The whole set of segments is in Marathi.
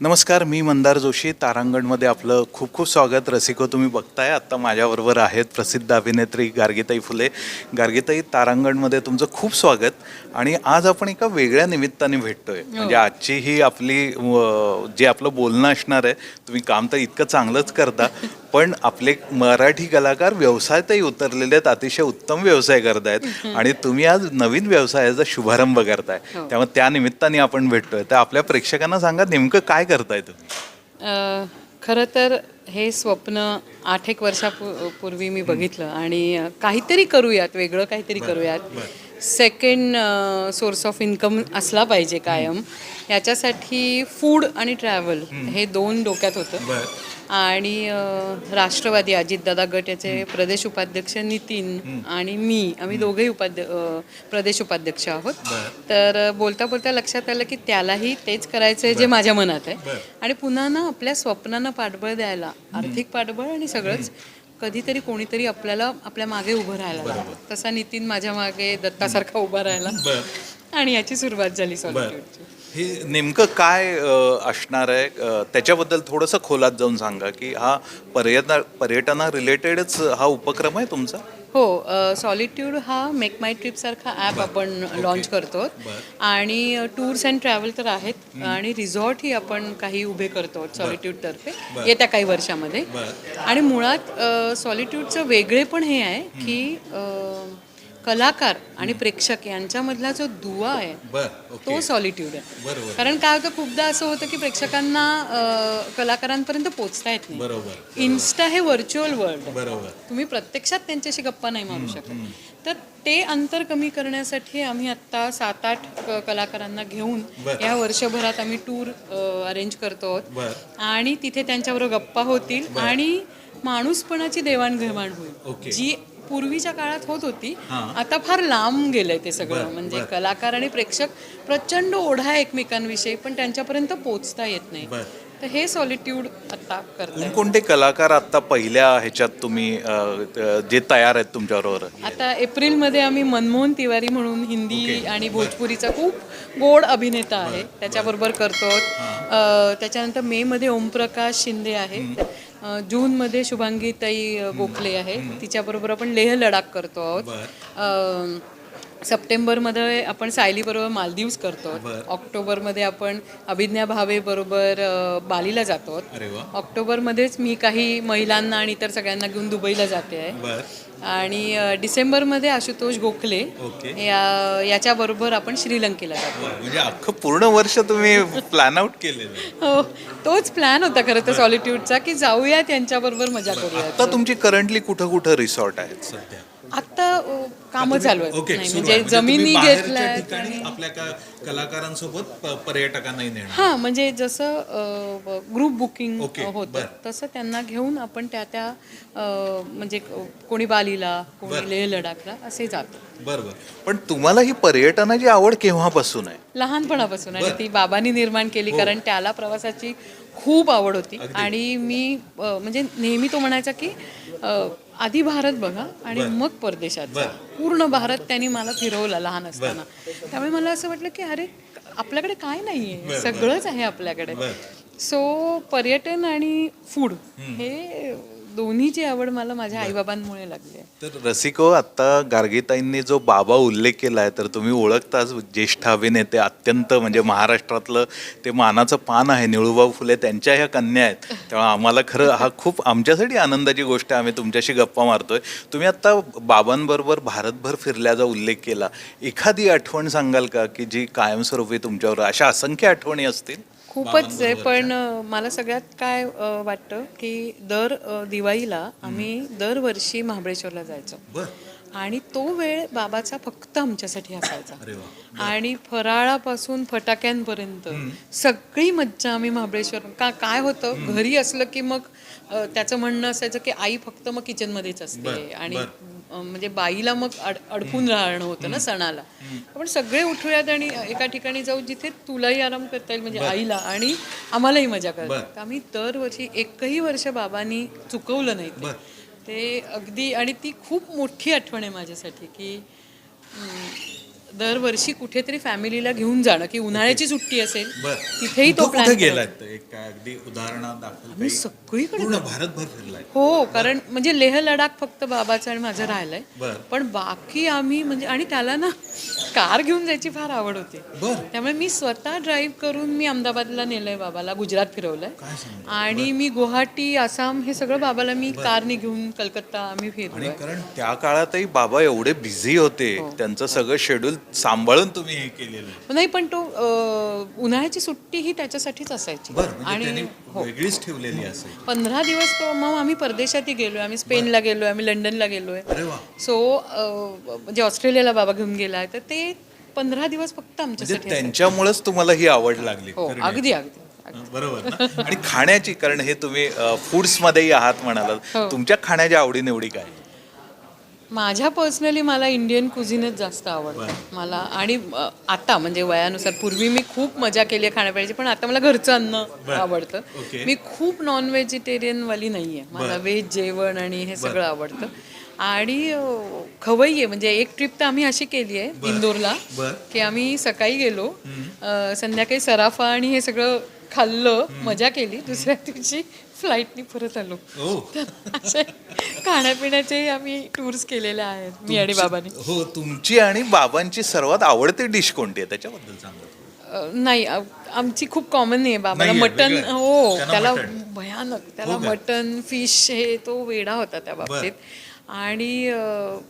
नमस्कार मी मंदार जोशी. तारांगणमध्ये आपलं खूप खूप स्वागत. रसिको तुम्ही बघताय आत्ता माझ्याबरोबर आहेत प्रसिद्ध अभिनेत्री गार्गीताई फुले. गार्गीताई तारांगणमध्ये तुमचं खूप स्वागत. आणि आज आपण एका वेगळ्या निमित्ताने भेटतोय. म्हणजे आजची ही आपली जे आपलं बोलणं असणार आहे तुम्ही काम तर इतकं चांगलंच करता. पण आपले मराठी कलाकार व्यवसायातही उतरलेले आहेत अतिशय उत्तम व्यवसाय करतायत. आणि तुम्ही आज नवीन व्यवसायाचा शुभारंभ करताय. त्यामुळे त्या निमित्ताने आपण भेटतोय. तर आपल्या प्रेक्षकांना सांगा नेमकं काय करताय तुम्ही? अ, खरं तर हे स्वप्न आठ एक वर्षापूर्वी मी बघितलं आणि अ, काहीतरी करूयात वेगळं काहीतरी करूयात. सेकंड सोर्स ऑफ इन्कम असला पाहिजे कायम. याच्यासाठी फूड आणि ट्रॅव्हल हे दोन डोक्यात होतं. आणि राष्ट्रवादी अजितदादा गट याचे प्रदेश उपाध्यक्ष नितीन आणि मी आम्ही दोघेही उपाध्य प्रदेश उपाध्यक्ष आहोत. तर बोलता बोलता लक्षात आलं की त्यालाही तेच करायचं आहे जे माझ्या मनात आहे. आणि पुन्हा ना आपल्या स्वप्नांना पाठबळ द्यायला आर्थिक पाठबळ आणि सगळंच कधीतरी कोणीतरी आपल्याला आपल्या मागे उभं राहायला लागतं. तसा नितीन माझ्या मागे दत्तासारखा उभा राहिला. आणि याची सुरुवात झाली सॉलिट्यूडची हे नेमकं काय असणार आहे? त्याच्याबद्दल थोडंसं खोलात जाऊन सांगा की हा पर्यटना पर्यटना रिलेटेडच हा उपक्रम आहे तुमचा? हो सॉलिट्यूड हा मेक माय ट्रिप सारखा ॲप आपण लॉन्च करतो. आणि टूर्स अँड ट्रॅव्हल तर आहेत आणि रिसॉर्टही आपण काही उभे करतो सॉलिट्यूड तर्फे. येत्या काही वर्षामध्ये. आणि मुळात सॉलिट्यूडचं वेगळे पण हे आहे की कलाकार आणि प्रेक्षक यांच्यामधला जो दुवा आहे तो सॉलिट्यूड आहे. कारण काय होतं खूपदा असं होतं की प्रेक्षकांना कलाकारांपर्यंत पोचता येत नाही. इन्स्टा हे व्हर्च्युअल वर्ल्ड बरोबर. तुम्ही प्रत्यक्षात त्यांच्याशी गप्पा नाही मारू शकत. तर ते अंतर कमी करण्यासाठी आम्ही आत्ता सात आठ कलाकारांना घेऊन या वर्षभरात आम्ही टूर अरेंज करतो आहोत. आणि तिथे त्यांच्याबरोबर गप्पा होतील आणि माणूसपणाची देवाणघेवाण होईल. जी पूर्वीच्या काळात होत होती. आता फार लांब गेलंय ते सगळं. म्हणजे कलाकार आणि प्रेक्षक प्रचंड ओढा आहे एकमेकांविषयी पण त्यांच्यापर्यंत पोचता येत नाही. तर हे सॉलिट्यूड आता करत कोणकोणते कलाकार आता पहिल्या ह्याच्यात तुम्ही जे तयार आहेत तुमच्याबरोबर? आता एप्रिलमध्ये आम्ही मनमोहन तिवारी म्हणून हिंदी आणि भोजपुरीचा खूप गोड अभिनेता आहे. त्याच्याबरोबर करतो त्याच्यानंतर मेमध्ये ओमप्रकाश शिंदे आहे जूनमध्ये शुभांगीताई अ, गोखले आहे तिच्याबरोबर आपण लेह लडाख करतो आहोत. सप्टेंबरमध्ये आपण सायलीबरोबर मालदीव्स करतो. ऑक्टोबरमध्ये आपण अभिज्ञा भावे बरोबर बालीला जातो. ऑक्टोबरमध्येच मी काही महिलांना आणि इतर सगळ्यांना घेऊन दुबईला जाते. आहे आणि डिसेंबरमध्ये आशुतोष गोखले या याच्याबरोबर आपण श्रीलंकेला जातो. म्हणजे अख्खं पूर्ण वर्ष तुम्ही प्लॅन आउट केलेलं हो तोच प्लॅन होता खरं तर सॉलिट्यूडचा की जाऊया त्यांच्याबरोबर मजा करूया आता तुमची करंटली कुठं कुठं रिसॉर्ट आहेत सध्या? आता कामं चालू आहेत. नाही, म्हणजे जमिनी घेतल्या आपल्या कलाकारांसोबत पर्यटकांनाही नेणार. हा म्हणजे जसं ग्रुप बुकिंग होतं तसं त्यांना घेऊन आपण त्या त्या अ, म्हणजे कोणी बालीला कोणी लेह लडाखला असे जातो. बरोबर पण तुम्हाला ही पर्यटनाची आवड केव्हापासून आहे? लहानपणापासून आणि ती बाबांनी निर्माण केली कारण त्याला प्रवासाची खूप आवड होती. आणि मी अ, म्हणजे नेहमी तो म्हणायचा की अ, आधी भारत बघा आणि मग परदेशात जा. पूर्ण भारत त्यांनी मला फिरवला लहान असताना. त्यामुळे मला असं वाटलं की अरे आपल्याकडे काय नाहीये? सगळंच आहे आपल्याकडे. सो पर्यटन आणि फूड हे दोन्हीची आवड मला माझ्या आईबाबांमुळे लागली आहे. तर रसिको आत्ता गार्गीताईंनी जो बाबा उल्लेख केला आहे तर तुम्ही ओळखताच ज्येष्ठ अभिनेते अत्यंत म्हणजे महाराष्ट्रातलं ते मानाचं पान आहे निळूभाऊ फुले त्यांच्या ह्या कन्या आहेत. तेव्हा आम्हाला खरं हा खूप आमच्यासाठी आनंदाची गोष्ट आहे आम्ही तुमच्याशी गप्पा मारतोय. तुम्ही आत्ता बाबांबरोबर भारतभर फिरल्याचा उल्लेख केला. एखादी आठवण सांगाल का की जी कायमस्वरूपी तुमच्यावर अशा असंख्य आठवणी असतील? खूपच आहे पण मला सगळ्यात काय वाटतं की दर दिवाळीला आम्ही दरवर्षी महाबळेश्वरला जायचो. आणि तो वेळ बाबाचा फक्त आमच्यासाठी असायचा. आणि फराळापासून फटाक्यांपर्यंत सगळी मज्जा आम्ही महाबळेश्वर का काय होतं? घरी असलं की मग त्याचं म्हणणं असायचं की आई फक्त मग किचनमध्येच असते. आणि म्हणजे बाईला मग अड अडकून राहणं होतं ना सणाला. आपण सगळे उठूयात आणि एका ठिकाणी जाऊ जिथे तुलाही आराम करता येईल म्हणजे आईला आणि आम्हालाही मजा करता येईल. आम्ही दरवर्षी एकही वर्ष बाबांनी चुकवलं नाही ते. अगदी आणि ती खूप मोठी आठवण आहे माझ्यासाठी की दरवर्षी कुठेतरी फॅमिलीला घेऊन जाणं की उन्हाळ्याची सुट्टी असेल तिथेही तो प्लॅन अगदी काही? सगळीकडे पूर्ण भारतभर फिरलाय. हो कारण म्हणजे लेह लडाख फक्त बाबाचं आणि माझं राहिलंय. पण बाकी आम्ही म्हणजे आणि त्याला ना कार घेऊन जायची फार आवड होती. त्यामुळे मी स्वतः ड्राईव्ह करून मी अहमदाबादला नेलंय बाबाला गुजरात फिरवलंय. आणि मी गुवाहाटी आसाम हे सगळं बाबाला मी कारने घेऊन कलकत्ता आम्ही आणि फिरलोय कारण त्या काळातही बाबा एवढे बिझी होते हो. त्यांचं सगळं शेड्यूल सांभाळून तुम्ही हे केलेलं नाही पण तो उन्हाळ्याची सुट्टी ही त्याच्यासाठीच असायची. म्हणजे त्यांनी हो. वेगळीच ठेवलेली असेल. पंधरा दिवस तो मग आम्ही परदेशातही गेलोय आम्ही स्पेनला गेलोय आम्ही लंडनला गेलोय. सो म्हणजे ऑस्ट्रेलियाला बाबा घेऊन गेलाय तर ते पंधरा दिवस फक्त म्हणजे आमच्यासाठी त्यांच्यामुळेच तुम्हाला ही आवड लागली. हो. अगदी अगदी बरोबर ना? आणि खाण्याची कारण हे तुम्ही फूड्स मध्येही आहात म्हणालात. हो. तुमच्या खाण्याच्या आवडीनिवडी काय? माझ्या पर्सनली मला इंडियन कुझिनच जास्त आवडतं. मला आणि अ, आता म्हणजे वयानुसार पूर्वी मी खूप मजा केली आहे खाण्यापिण्याची पण आता मला घरचं अन्न आवडतं. ओके. मी खूप नॉन व्हेजिटेरियन वाली नाही आहे मला व्हेज जेवण आणि हे सगळं आवडतं. आणि खवय्ये आहे म्हणजे एक ट्रिप तर आम्ही अशी केली आहे इंदोरला की आम्ही सकाळी गेलो संध्याकाळी सराफा आणि हे सगळं खाल्लं मजा केली दुसऱ्या दिवशी फ्लाईटनी परत आलो. असे खाण्यापिण्याचे आम्ही टूर्स केलेले आहेत मी आणि बाबांनी. हो तुमची आणि बाबांची सर्वात आवडती डिश कोणती आहे? त्याच्याबद्दल सांगा नाही आमची खूप कॉमन आहे बाबाला. नाहीये, मटन. हो त्याला. भयानक त्याला हो? मटन फिश हे तो वेडा होता त्या बाबतीत. आणि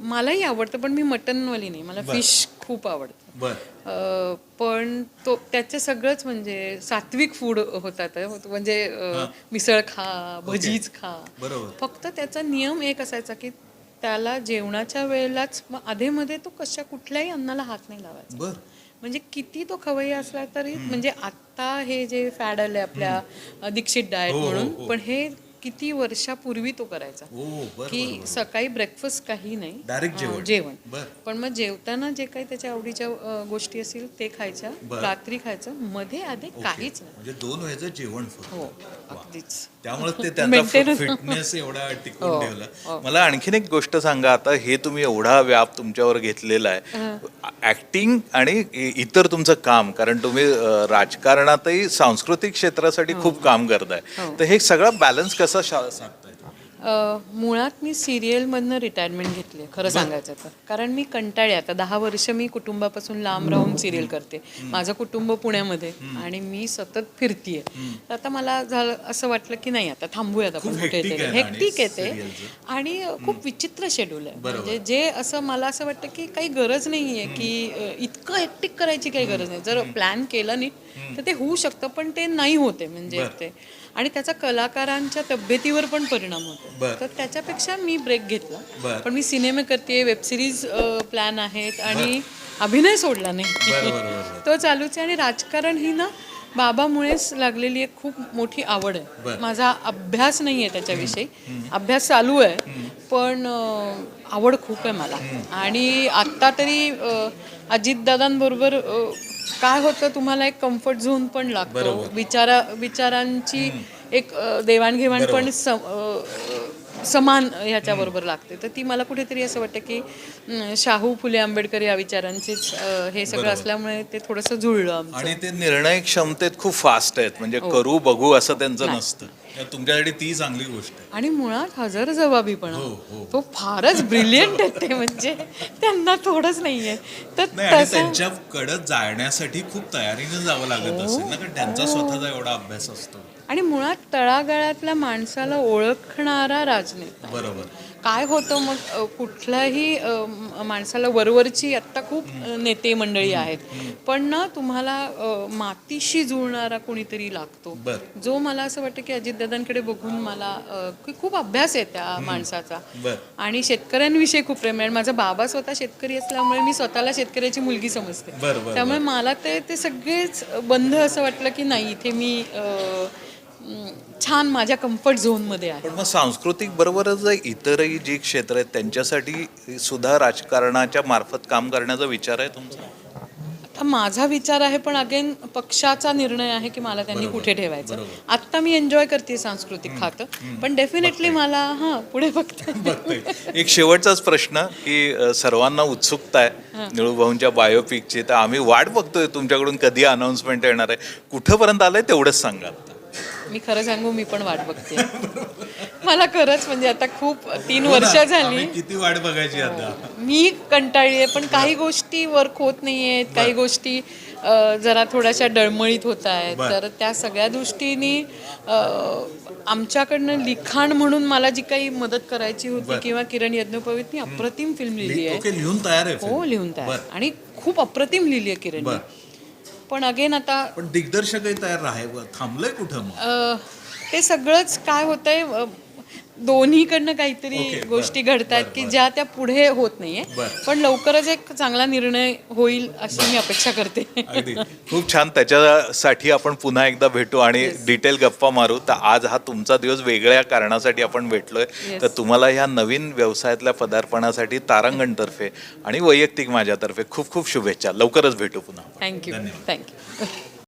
मलाही आवडतं पण मी मटनवाली नाही. मला फिश खूप आवडतं. पण तो त्याचे सगळंच म्हणजे सात्विक फूड होतात हं. म्हणजे मिसळ खा भजीज खा. फक्त त्याचा नियम एक असायचा की त्याला जेवणाच्या वेळेलाच मग अधेमध्ये तो कशा कुठल्याही अन्नाला हात नाही लावायचा. म्हणजे किती तो खवय्या असला तरी म्हणजे आता हे जे फॅड आले आपल्या दीक्षित डाएट हो, हो, म्हणून हो. पण हे किती वर्षापूर्वी तो करायचा. की सकाळी ब्रेकफास्ट काही नाही. डायरेक्ट जेवण. पण मग जेवताना जे काही त्याच्या आवडीच्या गोष्टी असतील ते खायच्या. रात्री खायचं. मध्ये आधी काहीच नाही. म्हणजे दोन व्हायचं जेवण हो अगदीच. त्यामुळे ते त्यांचा Maintain- फिटनेस एवढा टिकून हो, ठेवला. मला आणखीन एक गोष्ट सांगा आता हे तुम्ही एवढा व्याप तुमच्यावर घेतलेला आहे. ऍक्टिंग आणि इतर तुमचं काम कारण तुम्ही राजकारणातही सांस्कृतिक क्षेत्रासाठी खूप काम करताय. तर हे सगळं बॅलन्स कसं साधताय? मुळात मी सिरियलमधनं रिटायरमेंट घेतली खरं सांगायचं तर. कारण मी कंटाळे आता दहा वर्ष मी कुटुंबापासून लांब राहून सिरियल करते. माझं कुटुंब पुण्यामध्ये आणि मी सतत फिरतीये. तर आता मला झालं असं वाटलं की नाही आता थांबूयात आपण ना आणि हेक्टिक आहे ते. serialचं. आणि खूप विचित्र शेड्यूल आहे. म्हणजे जे असं मला असं वाटतं की काही गरज नाही आहे की इतकं हेक्टिक करायची काही गरज नाही. जर प्लॅन केलं नीट तर ते होऊ शकतं पण ते नाही होते म्हणजे ते. आणि त्याचा कलाकारांच्या तब्येतीवर पण परिणाम होतो. तर त्याच्यापेक्षा मी ब्रेक घेतला. पण मी सिनेमे करते वेब सिरीज प्लॅन आहेत आणि अभिनय सोडला नाही. तो चालूच आहे आणि राजकारण ही ना बाबामुळेच लागलेली एक खूप मोठी आवड आहे. माझा अभ्यास नाही आहे त्याच्याविषयी. अभ्यास चालू आहे पण आवड खूप आहे मला. आणि आत्ता तरी अजितदादांबरोबर काय होतं तुम्हाला एक कम्फर्ट झोन पण लागतो. विचारा विचारांची एक देवाणघेवाण पण समान ह्याच्याबरोबर लागते. तर ती मला कुठेतरी असं वाटतं की शाहू फुले आंबेडकर या विचारांचीच अं, हे सगळं असल्यामुळे ते थोडंसं जुळलं आमचं. आणि ते निर्णय क्षमतेत खूप फास्ट आहेत. म्हणजे हो. करू बघू असं त्यांचं नसतं. तुमच्यासाठी ती चांगली गोष्ट आणि मुळात हजर जबाबीपणा हो, हो. तो फारच ब्रिलियंट आहे ते म्हणजे त्यांना थोडंच नाहीये. तर त्यांच्याकडे जाण्यासाठी खूप तयारीने जावं लागत असेल ना कारण त्यांचा स्वतःचा एवढा अभ्यास असतो. आणि मुळात तळागाळातल्या माणसाला ओळखणारा राजनेता. बरोबर. काय होतं मग कुठल्याही माणसाला वरवरची आत्ता खूप नेते मंडळी आहेत. पण ना तुम्हाला मातीशी जुळणारा कोणीतरी लागतो. जो मला असं वाटतं की अजितदादांकडे बघून मला खूप अभ्यास आहे त्या माणसाचा. आणि शेतकऱ्यांविषयी खूप प्रेम आहे. माझा बाबा स्वतः शेतकरी असल्यामुळे मी स्वतःला शेतकऱ्याची मुलगी समजते. त्यामुळे मला ते ते सगळेच बंध असं वाटलं की नाही इथे म, छान माझ्या कम्फर्ट झोनमध्ये आहे. पण मग सांस्कृतिक बरोबरच इतरही जी क्षेत्र आहेत त्यांच्यासाठी सुद्धा राजकारणाच्या मार्फत काम करण्याचा विचार आहे तुमचा? आता माझा विचार आहे पण अगेन पक्षाचा निर्णय आहे की मला त्यांनी कुठे ठेवायचं. आत्ता मी एन्जॉय करते सांस्कृतिक खातं पण डेफिनेटली मला हां पुढे बघते. एक शेवटचाच प्रश्न की सर्वांना उत्सुकता आहे निळूभाऊंच्या बायोपिकची तर आम्ही वाट बघतोय तुमच्याकडून कधी अनाऊन्समेंट येणार आहे. कुठंपर्यंत आलंय तेवढंच सांगा. मी खरं सांगू मी पण वाट बघते. मला खरंच म्हणजे आता खूप तीन वर्ष झाली. किती वाट बघायची आता. मी कंटाळली आहे पण काही गोष्टी वर्क होत नाही आहेत काही गोष्टी जरा थोड्याशा डळमळीत होत आहेत. तर त्या सगळ्या दृष्टीने आमच्याकडनं लिखाण म्हणून मला जी काही मदत करायची होती किंवा किरण यज्ञोपवीतनी अप्रतिम फिल्म लिहिली आहे. लिहून तयार आहे हो लिहून तयार आणि खूप अप्रतिम लिहिली आहे किरण पण अगेन आता पण दिग्दर्शकही तयार आहे थांबलंय कुठं मग? ते सगळंच काय होतंय दोन्हीकडनं काहीतरी गोष्टी घडतायत की ज्या त्या पुढे होत नाहीये. पण लवकरच एक चांगला निर्णय होईल अशी मी अपेक्षा करते. अगदी. खूप छान. त्याच्यासाठी आपण पुन्हा एकदा भेटू आणि डिटेल गप्पा मारू. तर आज हा तुमचा दिवस वेगळ्या कारणासाठी आपण भेटलोय. तर तुम्हाला ह्या नवीन व्यवसायातल्या पदार्पणासाठी तारांगणतर्फे आणि वैयक्तिक माझ्यातर्फे खूप खूप शुभेच्छा. लवकरच भेटू पुन्हा थँक्यू थँक्यू